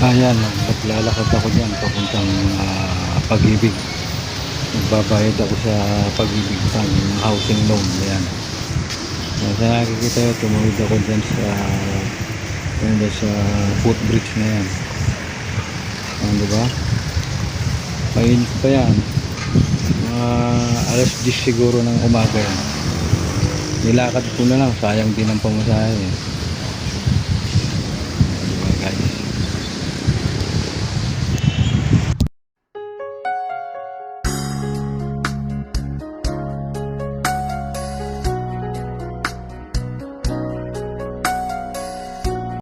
Ayan, naglalakad ako dyan papuntang ah, pag-ibig. Nagbabayad ako sa pag-ibig sa housing loan. Ayan. Ayan, sa nakikita yun, tumawid ako dyan sa ano ba, sa footbridge na yan. Ayan, di ba? Mainit pa yan. Mga alas 10 siguro ng umaga yan. Nilakad ko na lang, sayang din ang pamasahe. eh.